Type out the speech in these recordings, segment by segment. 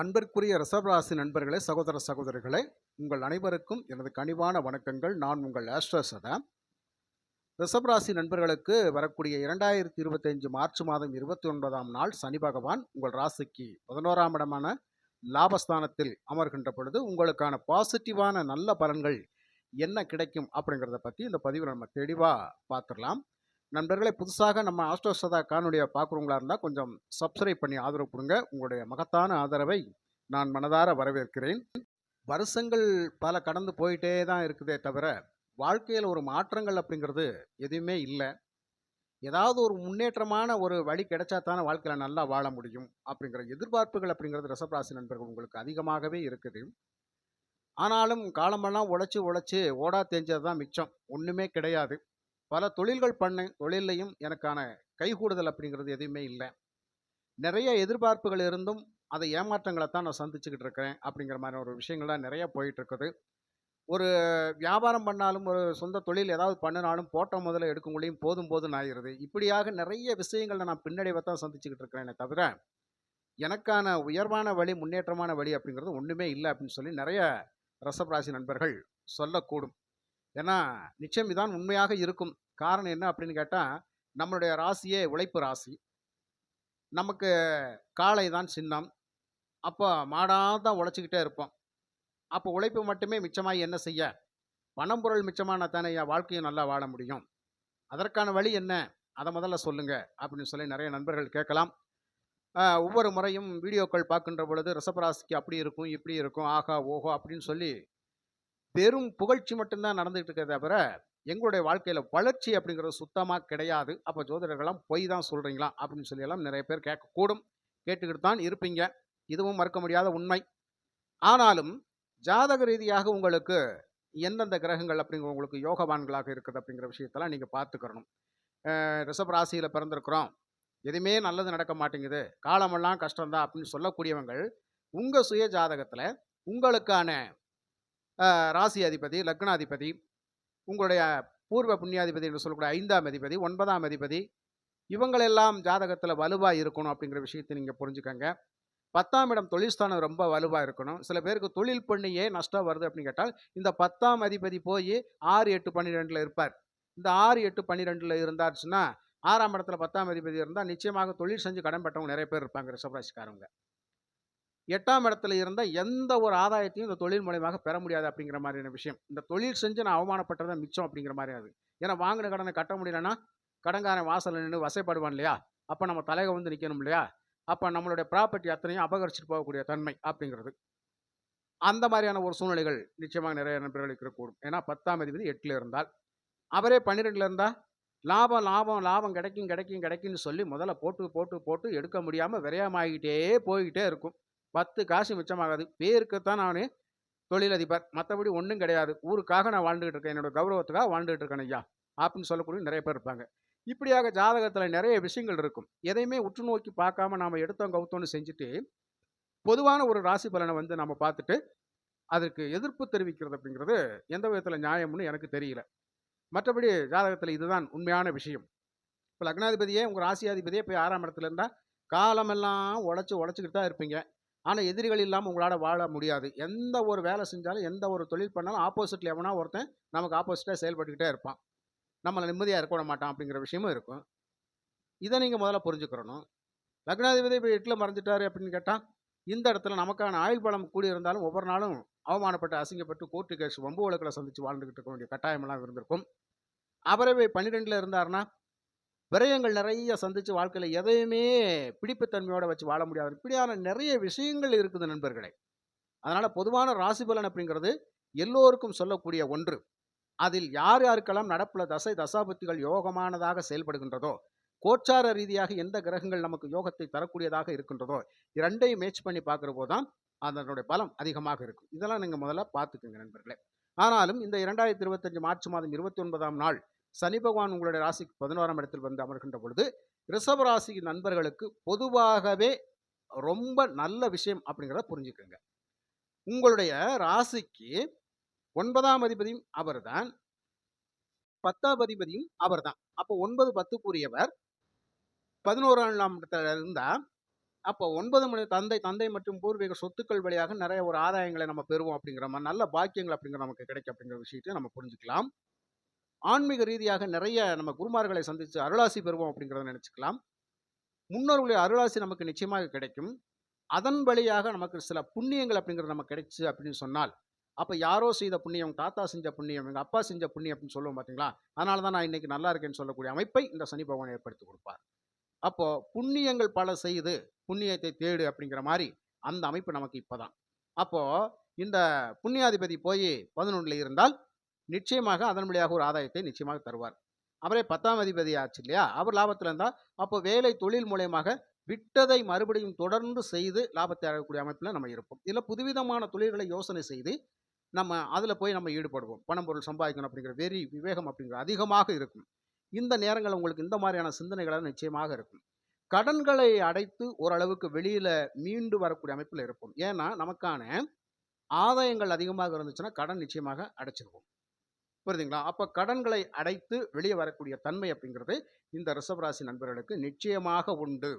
அன்பிற்குரிய ரிஷபராசி நண்பர்களே சகோதர சகோதரிகளே உங்கள் அனைவருக்கும் எனது கனிவான வணக்கங்கள். நான் உங்கள் ஆஸ்ட்ரோ சதா. ரிஷபராசி நண்பர்களுக்கு வரக்கூடிய இரண்டாயிரத்தி இருபத்தஞ்சு மார்ச் மாதம் இருபத்தி ஒன்பதாம் நாள் சனி பகவான் உங்கள் ராசிக்கு பதினோராம் இடமான லாபஸ்தானத்தில் அமர்கின்ற பொழுது உங்களுக்கான பாசிட்டிவான நல்ல பலன்கள் என்ன கிடைக்கும் அப்படிங்கிறத பற்றி இந்த பதிவில் நம்ம தெளிவாக பார்த்துடலாம். நண்பர்களை புதுசாக நம்ம ஆஸ்ட்ரோ சதா காணொலியை பார்க்குறவங்களா இருந்தால் கொஞ்சம் சப்ஸ்கிரைப் பண்ணி ஆதரவு கொடுங்க. உங்களுடைய மகத்தான ஆதரவை நான் மனதார வரவேற்கிறேன். வருஷங்கள் பல கடந்து போயிட்டே தான் இருக்குதே தவிர வாழ்க்கையில் ஒரு மாற்றங்கள் அப்படிங்கிறது எதுவுமே இல்லை. ஏதாவது ஒரு முன்னேற்றமான ஒரு வழி கிடைச்சா தானே வாழ்க்கையில் நல்லா வாழ முடியும் அப்படிங்கிற எதிர்பார்ப்புகள் அப்படிங்கிறது ரசபராசி நண்பர்கள் உங்களுக்கு அதிகமாகவே இருக்குது. ஆனாலும் காலமெல்லாம் உழைச்சி உழைச்சி ஓடா தேஞ்சது தான் மிச்சம். ஒன்றுமே கிடையாது. பல தொழில்கள் பண்ண தொழிலையும் எனக்கான கைகூடுதல் அப்படிங்கிறது எதுவுமே இல்லை. நிறைய எதிர்பார்ப்புகள் இருந்தும் அதை ஏமாற்றங்களை தான் நான் சந்திச்சுக்கிட்டு இருக்கிறேன் அப்படிங்கிற மாதிரி ஒரு விஷயங்கள்லாம் நிறைய போயிட்டுருக்குது ஒரு வியாபாரம் பண்ணாலும் ஒரு சொந்த தொழில் ஏதாவது பண்ணினாலும் போட்ட முதல்ல எடுக்கங்களையும் போதும் போதும் ஆயிடுது. இப்படியாக நிறைய விஷயங்களை நான் பின்னடைவை தான் சந்திச்சுக்கிட்டு இருக்கிறேனே தவிர எனக்கான உயர்வான வழி முன்னேற்றமான வழி அப்படிங்கிறது ஒன்றுமே இல்லை அப்படின்னு சொல்லி நிறைய ரசபராசி நண்பர்கள் சொல்லக்கூடும். ஏன்னா நிச்சயம் இதான் உண்மையாக இருக்கும். காரணம் என்ன அப்படின்னு கேட்டால் நம்மளுடைய ராசியே உழைப்பு ராசி. நமக்கு காலை தான் சின்னம். அப்போ மாடாக தான் உழைச்சிக்கிட்டே இருப்போம். அப்போ உழைப்பு மட்டுமே மிச்சமாக என்ன செய்ய? பணம் பொருள் மிச்சமான தானே என் வாழ்க்கையும் நல்லா வாழ முடியும். அதற்கான வழி என்ன? அதை முதல்ல சொல்லுங்கள் அப்படின்னு சொல்லி நிறைய நண்பர்கள் கேட்கலாம். ஒவ்வொரு முறையும் வீடியோக்கள் பார்க்கின்ற பொழுது ரிஷபராசிக்கு அப்படி இருக்கும் இப்படி இருக்கும் ஆகா ஓஹோ அப்படின்னு சொல்லி பெரும் புகழ்ச்சி மட்டும்தான் நடந்துகிட்டு இருக்கிறத தவிர எங்களுடைய வாழ்க்கையில் வளர்ச்சி அப்படிங்கிறது சுத்தமாக கிடையாது. அப்போ ஜோதிடர்கள்லாம் பொய் தான் சொல்கிறீங்களா அப்படின்னு சொல்லி எல்லாம் நிறைய பேர் கேட்கக்கூடும் கேட்டுக்கிட்டு தான் இருப்பீங்க. இதுவும் மறுக்க முடியாத உண்மை. ஆனாலும் ஜாதக ரீதியாக உங்களுக்கு எந்தெந்த கிரகங்கள் அப்படிங்கிற உங்களுக்கு யோகவான்களாக இருக்குது அப்படிங்கிற விஷயத்தெல்லாம் நீங்கள் பார்த்துக்கிறணும். ரிஷப் ராசியில் பிறந்திருக்கிறோம். எதுவுமே நல்லது நடக்க மாட்டேங்குது. காலமெல்லாம் கஷ்டம்தான் அப்படின்னு சொல்லக்கூடியவங்கள் உங்கள் சுய ஜாதகத்தில் உங்களுக்கான ராசி அதிபதி லக்னாதிபதி உங்களுடைய பூர்வ புண்ணியாதிபதி என்று சொல்லக்கூடிய ஐந்தாம் அதிபதி ஒன்பதாம் அதிபதி இவங்களெல்லாம் ஜாதகத்தில் வலுவாக இருக்கணும் அப்படிங்கிற விஷயத்தை நீங்கள் புரிஞ்சுக்கங்க. பத்தாம் இடம் தொழில்ஸ்தானம் ரொம்ப வலுவாக இருக்கணும். சில பேருக்கு தொழில் பண்ணியே நஷ்டம் வருது அப்படின்னு கேட்டால் இந்த பத்தாம் அதிபதி போய் ஆறு எட்டு பன்னிரெண்டில் இருப்பார். இந்த ஆறு எட்டு பன்னிரெண்டில் இருந்தாச்சுன்னா ஆறாம் இடத்துல பத்தாம் அதிபதி இருந்தால் நிச்சயமாக தொழில் செஞ்சு கடன் பெற்றவங்க நிறைய பேர் இருப்பாங்க ரிஷபராசிக்காரவங்க. எட்டாம் இடத்துல இருந்த எந்த ஒரு ஆதாயத்தையும் இந்த தொழில் மூலயமாக பெற முடியாது அப்படிங்கிற மாதிரியான விஷயம். இந்த தொழில் செஞ்சு நான் அவமானப்பட்டதான் மிச்சம் அப்படிங்கிற மாதிரி அது. ஏன்னா வாங்கின கடனை கட்ட முடியலன்னா கடன்காரன் வாசலில் நின்று வசைப்படுவான் இல்லையா? அப்போ நம்ம தலையை வந்து நிற்கணும் இல்லையா? அப்போ நம்மளுடைய ப்ராப்பர்ட்டி அத்தனையும் அபகரிச்சுட்டு போகக்கூடிய தன்மை அப்படிங்கிறது. அந்த மாதிரியான ஒரு சூழ்நிலைகள் நிச்சயமாக நிறைய நண்பர்கள் இருக்கக்கூடும். ஏன்னா பத்தாம் அதிபதி எட்டில் இருந்தால் அவரே பன்னிரெண்டில் இருந்தால் லாபம் லாபம் லாபம் கிடைக்கும் கிடைக்கும் கிடைக்கும்னு சொல்லி முதல்ல போட்டு போட்டு போட்டு எடுக்க முடியாமல் விரயமாகிட்டே போய்கிட்டே இருக்கும். பத்து காசு மிச்சமாகாது. பேருக்குத்தான் நான் தொழிலதிபர். மற்றபடி ஒன்றும் கிடையாது. ஊருக்காக நான் வாழ்ந்துகிட்டு இருக்கேன் என்னோட கௌரவத்துக்காக வாழ்ந்துகிட்டு இருக்கேன் ஐயா. அப்படின்னு சொல்லக்கூடிய நிறைய பேர் இருப்பாங்க. இப்படியாக ஜாதகத்தில் நிறைய விஷயங்கள் இருக்கும். எதையுமே உற்று நோக்கி பார்க்காம நாம் எடுத்தோம் கவுத்தோன்னு செஞ்சுட்டு பொதுவான ஒரு ராசி பலனை வந்து நம்ம பார்த்துட்டு அதற்கு எதிர்ப்பு தெரிவிக்கிறது அப்படிங்கிறது எந்த விதத்தில் நியாயம்னு எனக்கு தெரியல. மற்றபடி ஜாதகத்தில் இதுதான் உண்மையான விஷயம். இப்போ லக்னாதிபதியே உங்கள் ராசியாதிபதியே போய் ஆறாம் இடத்துல இருந்தால் காலமெல்லாம் உடச்சி உழைச்சிக்கிட்டு தான் இருப்பீங்க. ஆனால் எதிரிகள் இல்லாமல் உங்களால் வாழ முடியாது. எந்த ஒரு வேலை செஞ்சாலும் எந்த ஒரு தொழில் பண்ணாலும் ஆப்போசிட்டில் எவனா ஒருத்தன் நமக்கு ஆப்போசிட்டாக செயல்பட்டுக்கிட்டே இருப்பான். நம்மளை நிம்மதியாக இருக்க விட மாட்டான் அப்படிங்கிற விஷயமும் இருக்கும். இதை நீங்கள் முதல்ல புரிஞ்சுக்கிறணும். லக்னாதிபதி இப்போ எட்டில் மறைஞ்சிட்டாரு அப்படின்னு கேட்டால் இந்த இடத்துல நமக்கான ஆயுள் பலம் கூடி இருந்தாலும் ஒவ்வொரு நாளும் அவமானப்பட்டு அசிங்கப்பட்டு கோர்ட்டு கேஸ் வம்பு வழக்கில் சந்தித்து வாழ்ந்துக்கிட்டு இருக்க வேண்டிய கட்டாயமெல்லாம் இருந்திருக்கும். அவரே பன்னிரெண்டில் இருந்தாருன்னா விரயங்கள் நிறைய சந்தித்து வாழ்க்கையில் எதையுமே பிடிப்புத்தன்மையோடு வச்சு வாழ முடியாது இப்படியான நிறைய விஷயங்கள் இருக்குது நண்பர்களே. அதனால் பொதுவான ராசி பலன் அப்படிங்கிறது எல்லோருக்கும் சொல்லக்கூடிய ஒன்று. அதில் யார் யாருக்கெல்லாம் நடப்புல தசை தசாபுத்திகள் யோகமானதாக செயல்படுகின்றதோ கோச்சார ரீதியாக எந்த கிரகங்கள் நமக்கு யோகத்தை தரக்கூடியதாக இருக்கின்றதோ இரண்டையும் மேட்ச் பண்ணி பார்க்குற போது தான் அதனுடைய பலம் அதிகமாக இருக்கும். இதெல்லாம் நீங்கள் முதல்ல பார்த்துக்குங்க நண்பர்களே. ஆனாலும் இந்த இரண்டாயிரத்தி இருபத்தஞ்சு மார்ச் மாதம் இருபத்தி ஒன்பதாம் நாள் சனி பகவான் உங்களுடைய ராசிக்கு பதினோராம் இடத்தில் வந்து அமர்கின்ற பொழுது ரிஷப ராசி நண்பர்களுக்கு பொதுவாகவே ரொம்ப நல்ல விஷயம் அப்படிங்கிறத புரிஞ்சுக்கோங்க. உங்களுடைய ராசிக்கு ஒன்பதாம் அதிபதியும் அவர் தான் பத்தாம் அதிபதியும் அவர்தான். அப்போ ஒன்பது பத்துக்குரியவர் பதினோராம் இடத்துல இருந்தா அப்போ ஒன்பது மணி தந்தை தந்தை மற்றும் பூர்வீக சொத்துக்கள் வழியாக நிறைய ஒரு ஆதாயங்களை நம்ம பெறுவோம் அப்படிங்கிற மாதிரி நல்ல பாக்கியங்கள் அப்படிங்கிற நமக்கு கிடைக்கும் அப்படிங்கிற விஷயத்தையும் நம்ம புரிஞ்சுக்கலாம். ஆன்மீக ரீதியாக நிறைய நம்ம குருமார்களை சந்தித்து அருளாசி பெறுவோம் அப்படிங்கிறத நினச்சிக்கலாம். முன்னோர்களுடைய அருளாசி நமக்கு நிச்சயமாக கிடைக்கும். அதன் வழியாக நமக்கு சில புண்ணியங்கள் அப்படிங்கிறது நமக்கு கிடைச்சு அப்படின்னு சொன்னால் அப்போ யாரோ செய்த புண்ணியம் தாத்தா செஞ்ச புண்ணியம் எங்கள் அப்பா செஞ்ச புண்ணியம் அப்படின்னு சொல்லுவோம் பார்த்தீங்களா அதனால தான் நான் இன்னைக்கு நல்லா இருக்கேன்னு சொல்லக்கூடிய அமைப்பை இந்த சனி பகவான் ஏற்படுத்தி கொடுப்பார். அப்போ புண்ணியங்கள் பல செய்து புண்ணியத்தை தேடு அப்படிங்கிற மாதிரி அந்த அமைப்பு நமக்கு இப்போதான். அப்போ இந்த புண்ணியாதிபதி போய் பதினொன்றில் இருந்தால் நிச்சயமாக அதன் வழியாக ஒரு ஆதாயத்தை நிச்சயமாக தருவார். அவரே பத்தாம் அதிபதி ஆச்சு இல்லையா? அவர் லாபத்தில் இருந்தால் அப்போ வேலை தொழில் மூலயமாக விட்டதை மறுபடியும் தொடர்ந்து செய்து லாபத்தை அடையக்கூடிய அமைப்பில் நம்ம இருப்போம். இதில் புதுவிதமான தொழில்களை யோசனை செய்து நம்ம அதில் போய் நம்ம ஈடுபடுவோம். பணம் பொருள் சம்பாதிக்கணும் அப்படிங்கிற வெறி விவேகம் அப்படிங்கிற அதிகமாக இருக்கும். இந்த நேரங்கள் உங்களுக்கு இந்த மாதிரியான சிந்தனைகள் நிச்சயமாக இருக்கும். கடன்களை அடைத்து ஓரளவுக்கு வெளியில் மீண்டு வரக்கூடிய அமைப்பில் இருப்போம். ஏன்னா நமக்கான ஆதாயங்கள் அதிகமாக இருந்துச்சுன்னா கடன் நிச்சயமாக அடைச்சிருவோம். புரியுதுங்களா? அப்போ கடன்களை அடைத்து வெளியே வரக்கூடிய தன்மை அப்படிங்கிறது இந்த ரிஷபராசி நண்பர்களுக்கு நிச்சயமாக உண்டு.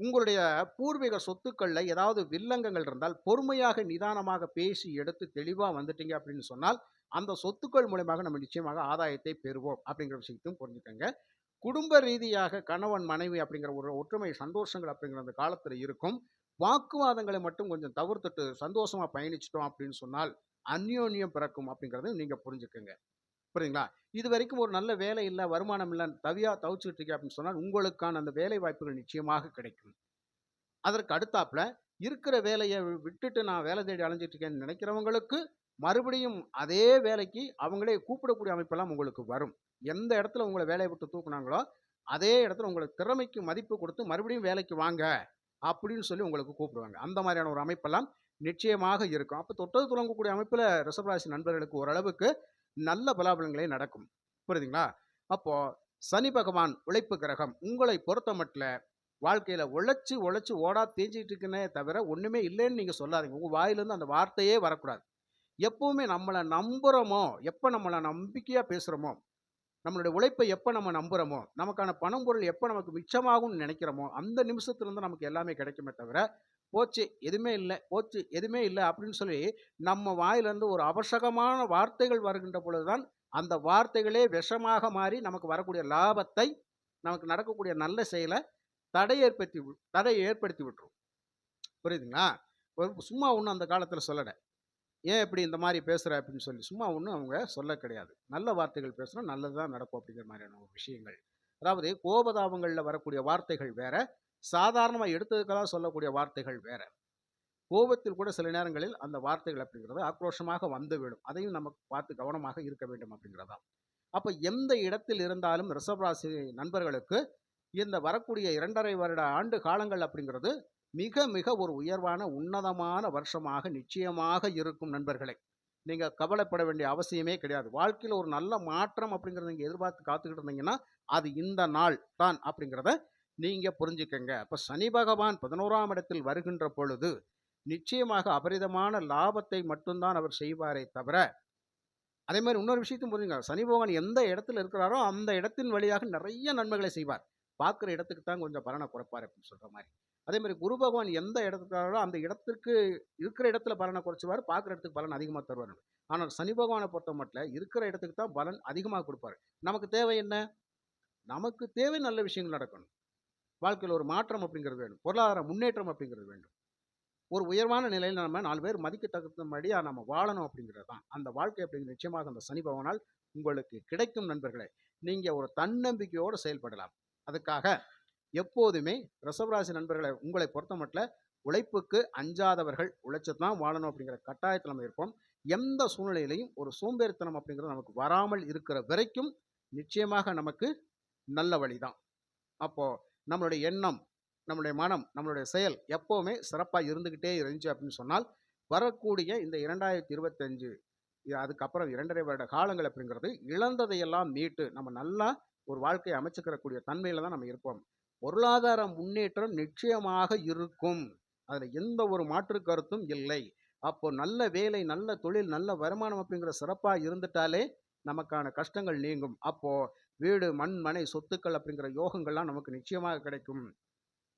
உங்களுடைய பூர்வீக சொத்துக்களில் ஏதாவது வில்லங்கங்கள் இருந்தால் பொறுமையாக நிதானமாக பேசி எடுத்து தெளிவாக வந்துட்டீங்க அப்படின்னு சொன்னால் அந்த சொத்துக்கள் மூலயமாக நம்ம நிச்சயமாக ஆதாயத்தை பெறுவோம் அப்படிங்கிற விஷயத்தையும் புரிஞ்சுக்கோங்க. குடும்ப ரீதியாக கணவன் மனைவி அப்படிங்கிற ஒரு ஒற்றுமை சந்தோஷங்கள் அப்படிங்கிற அந்த காலத்தில் இருக்கும். வாக்குவாதங்களை மட்டும் கொஞ்சம் தவிர்த்துட்டு சந்தோஷமாக பயணிச்சிட்டோம் அப்படின்னு சொன்னால் அந்யோன்யம் பிறக்கும் அப்படிங்கிறத நீங்கள் புரிஞ்சுக்குங்க. புரியுங்களா இது வரைக்கும் ஒரு நல்ல வேலை இல்லை வருமானம் இல்லை தவியாக தவிச்சுட்டு இருக்கேன் அப்படின்னு சொன்னால் உங்களுக்கான அந்த வேலை வாய்ப்புகள் நிச்சயமாக கிடைக்கும். அதற்கு அடுத்தாப்புல இருக்கிற வேலையை விட்டுட்டு நான் வேலை தேடி அலைஞ்சிட்டு இருக்கேன்னு நினைக்கிறவங்களுக்கு மறுபடியும் அதே வேலைக்கு அவங்களே கூப்பிடக்கூடிய அமைப்பெல்லாம் உங்களுக்கு வரும். எந்த இடத்துல உங்களை வேலையை விட்டு தூக்குனாங்களோ அதே இடத்துல உங்களுக்கு திறமைக்கு மதிப்பு கொடுத்து மறுபடியும் வேலைக்கு வாங்க அப்படின்னு சொல்லி உங்களுக்கு கூப்பிடுவாங்க. அந்த மாதிரியான ஒரு அமைப்பெல்லாம் நிச்சயமாக இருக்கும். அப்போ தொட்டது துளங்கக்கூடிய அமைப்பில் ரிஷபராசி நண்பர்களுக்கு ஓரளவுக்கு நல்ல பலாபலங்களே நடக்கும். புரியுதுங்களா? அப்போது சனி பகவான் உழைப்பு கிரகம். உங்களை பொறுத்த மட்டும் வாழ்க்கையில் உழைச்சி உழைச்சி ஓடா தேஞ்சிக்கிட்டு இருக்குன்னே தவிர ஒன்றுமே இல்லைன்னு நீங்கள் சொல்லாதீங்க. உங்கள் வாயிலேருந்து அந்த வார்த்தையே வரக்கூடாது. எப்போவுமே நம்மளை நம்புகிறோமோ எப்போ நம்மளை நம்பிக்கையாக பேசுகிறோமோ நம்மளுடைய உழைப்பை எப்போ நம்ம நம்புகிறோமோ நமக்கான பணம் பொருள் எப்போ நமக்கு மிச்சமாகும்னு நினைக்கிறோமோ அந்த நிமிஷத்துலேருந்து நமக்கு எல்லாமே கிடைக்குமே தவிர போச்சு எதுவுமே இல்லை போச்சு எதுவுமே இல்லை அப்படின்னு சொல்லி நம்ம வாயிலிருந்து ஒரு அவசகமான வார்த்தைகள் வருகின்ற பொழுதுதான் அந்த வார்த்தைகளே விஷமாக மாறி நமக்கு வரக்கூடிய லாபத்தை நமக்கு நடக்கக்கூடிய நல்ல செயலை தடை ஏற்படுத்தி வி- தடை ஏற்படுத்தி விட்டுரும். புரியுதுங்களா? ஒரு சும்மா ஒன்றும் அந்த காலத்தில் சொல்லலை. ஏன் இப்படி இந்த மாதிரி பேசுகிற அப்படின்னு சொல்லி சும்மா ஒன்றும் அவங்க சொல்ல கிடையாது. நல்ல வார்த்தைகள் பேசுனா நல்லது தான் நடக்கும் அப்படிங்கிற மாதிரியான ஒரு விஷயங்கள். அதாவது கோபதாபங்களில் வரக்கூடிய வார்த்தைகள் வேற சாதாரணமாக எடுத்ததுக்கெல்லாம் சொல்லக்கூடிய வார்த்தைகள் வேற. கோபத்தில் கூட சில நேரங்களில் அந்த வார்த்தைகள் அப்படிங்கிறது ஆக்ரோஷமாக வந்து விடும் அதையும் நம்ம பார்த்து கவனமாக இருக்க வேண்டும் அப்படிங்கிறதா அப்போ எந்த இடத்தில் இருந்தாலும் ரிஷபராசி நண்பர்களுக்கு இந்த வரக்கூடிய இரண்டரை வருட ஆண்டு காலங்கள் அப்படிங்கிறது மிக மிக ஒரு உயர்வான உன்னதமான வருஷமாக நிச்சயமாக இருக்கும் நண்பர்களை. நீங்க கவலைப்பட வேண்டிய அவசியமே கிடையாது. வாழ்க்கையில் ஒரு நல்ல மாற்றம் அப்படிங்கிறத நீங்கள் எதிர்பார்த்து காத்துக்கிட்டு இருந்தீங்கன்னா அது இந்த நாள் தான் அப்படிங்கிறத நீங்கள் புரிஞ்சுக்கங்க. அப்போ சனி பகவான் பதினோராம் இடத்தில் வருகின்ற பொழுது நிச்சயமாக அபரிதமான லாபத்தை மட்டும்தான் அவர் செய்வாரே தவிர அதே மாதிரி இன்னொரு விஷயத்தையும் புரிஞ்சுங்க. சனி பகவான் எந்த இடத்துல இருக்கிறாரோ அந்த இடத்தின் வழியாக நிறைய நன்மைகளை செய்வார். பார்க்குற இடத்துக்கு தான் கொஞ்சம் பலனை குறைப்பார் அப்படின்னு சொல்கிற மாதிரி. அதே மாதிரி குரு பகவான் எந்த இடத்துக்காரோ அந்த இடத்திற்கு இருக்கிற இடத்துல பலனை குறைச்சுவார் பார்க்குற இடத்துக்கு பலன் அதிகமாக தருவார். ஆனால் சனி பகவானை பொறுத்த மட்டும் இருக்கிற இடத்துக்கு தான் பலன் அதிகமாக கொடுப்பாரு. நமக்கு தேவை என்ன? நமக்கு தேவை நல்ல விஷயங்கள் நடக்கணும். வாழ்க்கையில் ஒரு மாற்றம் அப்படிங்கிறது வேணும். பொருளாதார முன்னேற்றம் அப்படிங்கிறது வேண்டும். ஒரு உயர்வான நிலையில் நம்ம நாலு பேர் மதிக்கத்தகுந்தபடியாக நம்ம வாழணும் அப்படிங்கிறது தான். அந்த வாழ்க்கை அப்படிங்கிறது நிச்சயமாக அந்த சனி பகவானால் உங்களுக்கு கிடைக்கும் நண்பர்களே. நீங்கள் ஒரு தன்னம்பிக்கையோடு செயல்படலாம். அதுக்காக எப்போதுமே ரிசவராசி நண்பர்களை உங்களை பொறுத்த மட்டும் உழைப்புக்கு அஞ்சாதவர்கள் உழைச்சி தான் வாழணும் அப்படிங்கிற கட்டாயத்தில் நம்ம இருப்போம். எந்த சூழ்நிலையிலையும் ஒரு சோம்பேறித்தனம் அப்படிங்கிறது நமக்கு வராமல் இருக்கிற வரைக்கும் நிச்சயமாக நமக்கு நல்ல வழி தான் அப்போது நம்மளுடைய எண்ணம் நம்மளுடைய மனம் நம்மளுடைய செயல் எப்போவுமே சிறப்பாக இருந்துக்கிட்டே இருந்துச்சு அப்படின்னு சொன்னால் வரக்கூடிய இந்த இரண்டாயிரத்தி இருபத்தஞ்சு அதுக்கப்புறம் இரண்டரை வருட காலங்கள் அப்படிங்கிறது இழந்ததையெல்லாம் மீட்டு நம்ம நல்லா ஒரு வாழ்க்கையை அமைச்சுக்கிறக்கூடிய தன்மையில் தான் நம்ம இருப்போம். பொருளாதார முன்னேற்றம் நிச்சயமாக இருக்கும். அதில் எந்த ஒரு மாற்று கருத்தும் இல்லை. அப்போ நல்ல வேலை நல்ல தொழில் நல்ல வருமானம் அப்படிங்கிற சிறப்பாக இருந்துட்டாலே நமக்கான கஷ்டங்கள் நீங்கும். அப்போ வீடு மண் மனை சொத்துக்கள் அப்படிங்கிற யோகங்கள்லாம் நமக்கு நிச்சயமாக கிடைக்கும்.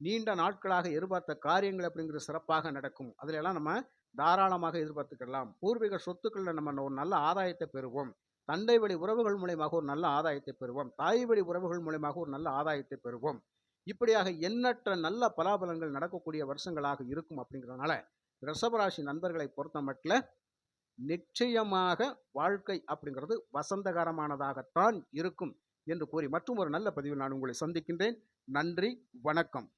நீண்ட நாட்களாக எதிர்பார்த்த காரியங்கள் அப்படிங்கிறது சிறப்பாக நடக்கும். அதுல எல்லாம் நம்ம தாராளமாக எதிர்பார்த்துக்கலாம். பூர்வீக சொத்துக்களில் நம்ம ஒரு நல்ல ஆதாயத்தை பெறுவோம். தந்தை வழி உறவுகள் மூலயமாக ஒரு நல்ல ஆதாயத்தை பெறுவோம். தாய் வழி உறவுகள் மூலயமாக ஒரு நல்ல ஆதாயத்தை பெறுவோம். இப்படியாக எண்ணற்ற நல்ல பலாபலங்கள் நடக்கக்கூடிய வருஷங்களாக இருக்கும் அப்படிங்கிறதுனால ரிஷபராசி நண்பர்களை பொறுத்த மட்டில் நிச்சயமாக வாழ்க்கை அப்படிங்கிறது வசந்தகரமானதாகத்தான் இருக்கும். என்று கூறி மற்றும் ஒரு நல்ல பதிவில் நான் உங்களை சந்திக்கின்றேன். நன்றி வணக்கம்.